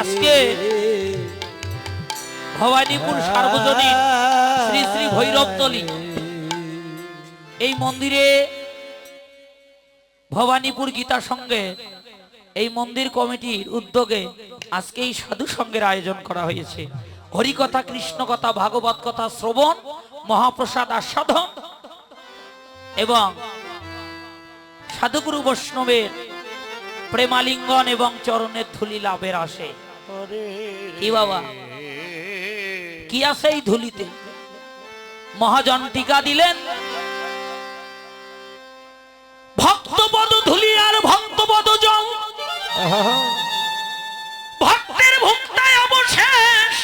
আজকে ভবানীপুর সার্বজনীন শ্রী শ্রী ভৈরবতলী এই মন্দিরে ভবানীপুর গীতা সঙ্গে এই মন্দির কমিটির উদ্যোগে আজকে এই সাধু সঙ্গের আয়োজন করা হয়েছে। হরিকথা কৃষ্ণ কথা ভাগবত কথা শ্রবণ, মহাপ্রসাদ, আস্বাদন এবং সাধুগুরু বৈষ্ণবের প্রেমালিঙ্গন এবং চরণের থুলি লাভের আসে। বাবা? কি আছে এই ধুলিতে? মহাজন টিকা দিলেন। ভক্তপদ ধুলি আর ভক্তপদ জল। ভক্তের ভুক্তায় অবশেষ।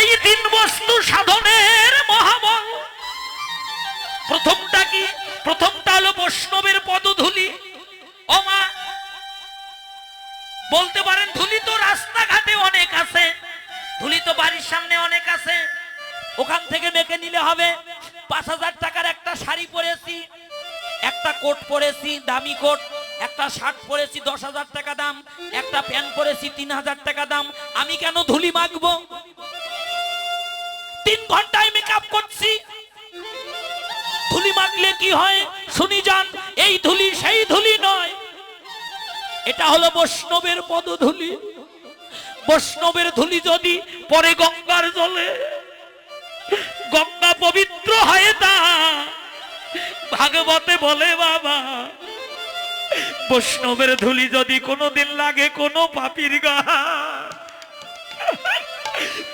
এই তিন বস্তু সাধনের মহাবল। প্রথমটা কি? প্রথমটা হলো বলতে পারেন ধুলি তো রাস্তাঘাটে অনেক আছে। ধুলি তো বাড়ির সামনে অনেক আছে। ওখান থেকে মেখে নিলে হবে। পাঁচ হাজার টাকার একটা শাড়ি পরেছি, একটা কোট পরেছি, দামি কোট, একটা শার্ট পরেছি, দশ হাজার টাকা দাম, একটা প্যান্ট পরেছি, তিন হাজার টাকা দাম। আমি কেন ধুলি মাখবো? তিন ঘন্টায় মেকআপ করছি। ধুলি মাখলে কি হয়? শুনি যান, এই ধুলি, সেই ধুলি এটা হলো বৈষ্ণবের পদধূলি। বৈষ্ণবের ধুলি যদি পরে গঙ্গার জলে, গঙ্গা পবিত্র হয় তা। ভাগবতে বলে বাবা, বৈষ্ণবের ধুলি যদি কোনোদিন লাগে কোনো পাপির গা।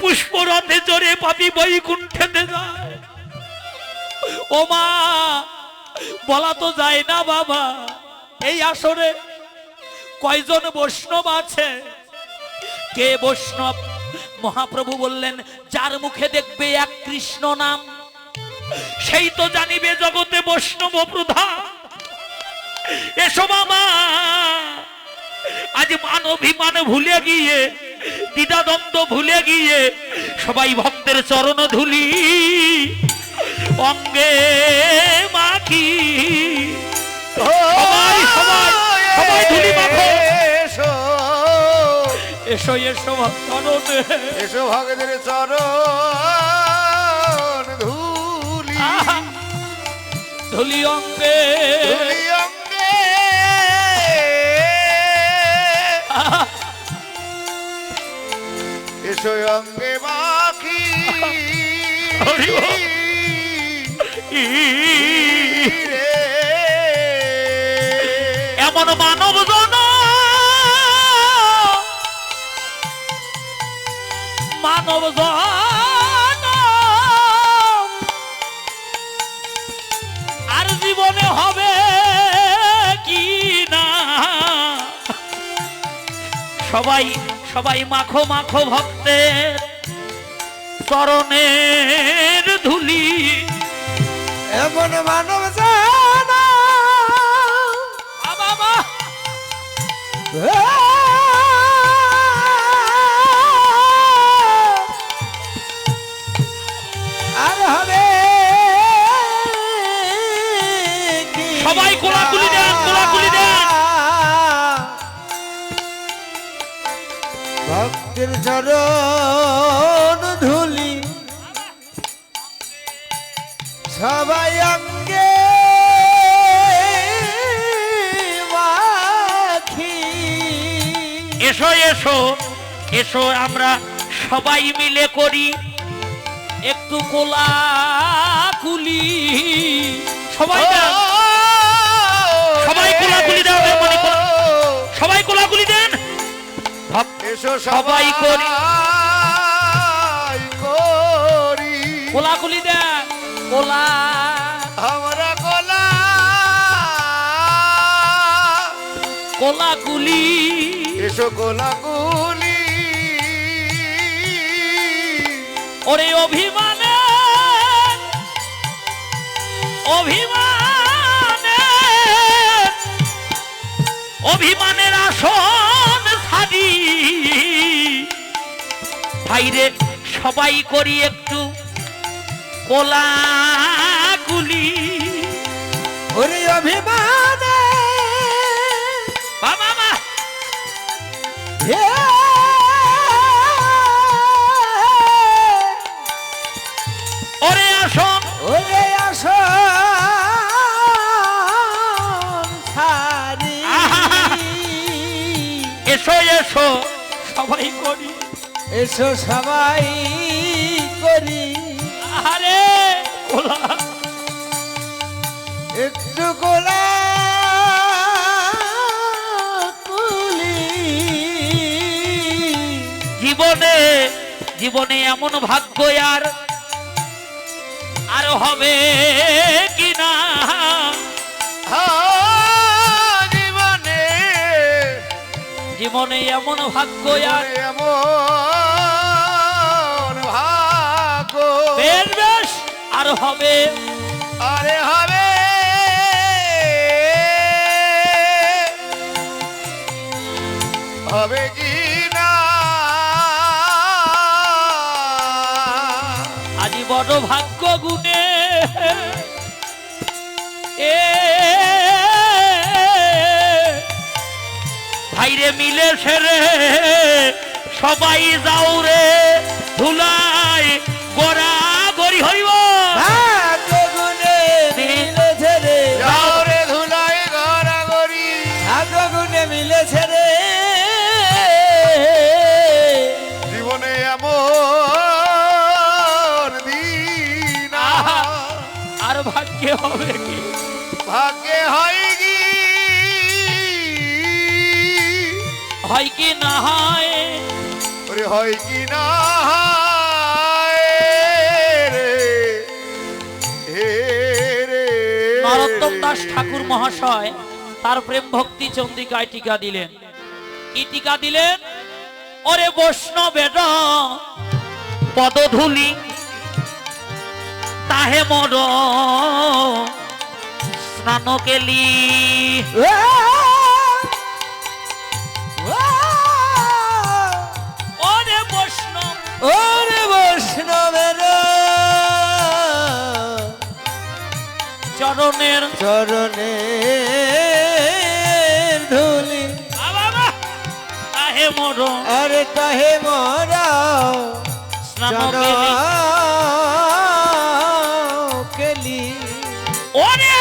পুষ্পরথে চড়ে পাপি বৈকুণ্ঠেতে যায়। ও মা, বলা তো যায় না বাবা, এই আসরে কয়জন বৈষ্ণব আছে? কে বৈষ্ণব? মহাপ্রভু বললেন, যার মুখে দেখবে এক কৃষ্ণ নাম, সেই তো জানিবে জগতে বৈষ্ণব প্রধান। এসো মামা আজ মান অভিমান ভুলে গিয়ে, দ্বিধাদ্বন্দ্ব ভুলে গিয়ে, সবাই ভক্তের চরণ ধুলি, অঙ্গে মাখি সবাই ধুলি মাখো। এসো। এসো এসো চরণে এসো ভগদের চরণ ধুলি। ধুলি অঙ্গে। ধুলি অঙ্গে। এসো অঙ্গে মাখি। এমন মানব মানব আর জীবনে হবে কি না? সবাই সবাই মাখো মাখো ভক্তের চরণের ধুলি। এমন মানব জানা বাবা। ভক্তের চরণ ধুলি। সবাই অঙ্গে এসো এসো এসো আমরা সবাই মিলে করি। একটু কোলাকুলি। সবাই দেন সবাই কোলাকুলি দাও, এসো সবাই করি। করি। কোলাকুলি দেন কোলা। আমরা কোলা। কোলাকুলি। এসো কোলাকুলি। ওরে অভিমানে অভিমানে অভিমানের আসন ভাইরে সবাই করি একটু কোলাকুলি ওরে অভিমানে। এসো সবাই করি। আরে একটু গোলা জীবনে জীবনে এমন ভাগ্য আর আর হবে কি না? জীবনে। জীবনে এমন ভাগ্য আর এমন বেশ বেশ আর হবে। আরে হবে। হবে কি না? আজি বড় ভাগ্য গুণে এ ভাইরে মিলে সেরে সবাই যাও রে ধুলাই গড়া যাও রে ধুলাই গড়াগড়ি। ভাগ্য গুণে মিলেছে রে জীবনে এমন দিন আর ভাগ্যে হবে কি? ভাগ্যে হয় কি? হয় কি না হয়? হয় কি না দাস ঠাকুর মহাশয় তার প্রেম ভক্তি চন্দিকায় টিকা দিলেন। কি টিকা দিলেন? ওরে বৈষ্ণবের পদধূলি, তাহে মর স্নান কেলি চরণের চরণে ধুলি তাহে মর। আরে তাহে মরা কেলি। ওরে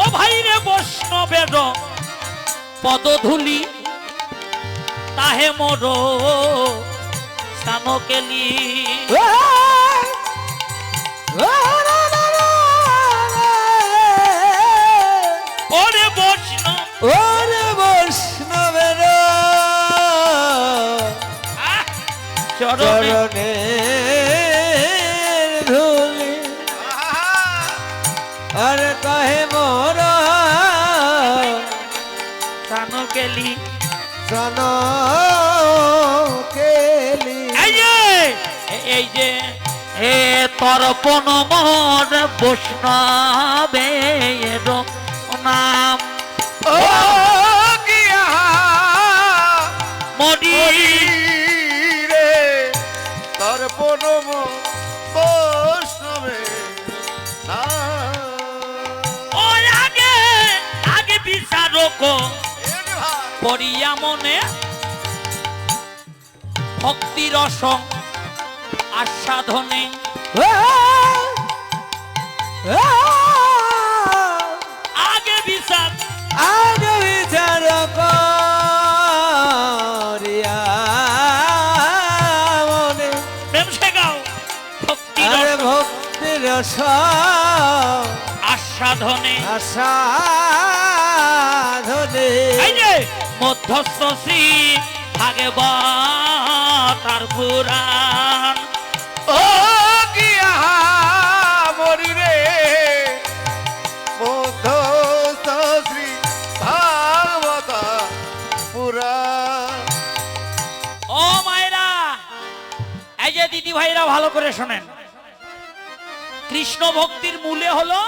ও ভাই রে বৈষ্ণবের পদধূলি তাহে মোর। কেলি ওরে বৈষ্ণব। ওরে বৈষ্ণবের চরণে চরণে। ধুলি। আরে কাহে মোরা। কেলি সন এই যে হে তর্পণ মোর বৈষ্ণবের নাম। ও গিয়া মরি রে তোর পরম বৈষ্ণবে ও আগে আগে বিচারক পড়িয়া মনে ভক্তি রস আস্বাদনে। আগে বিচার। আজ বিচার ভক্তির রস। আস্বাদনে। মধ্যস্থ শ্রী ভাগবত আর পুরাণ। করে শোনেন। কৃষ্ণ ভক্তির মূলে হলো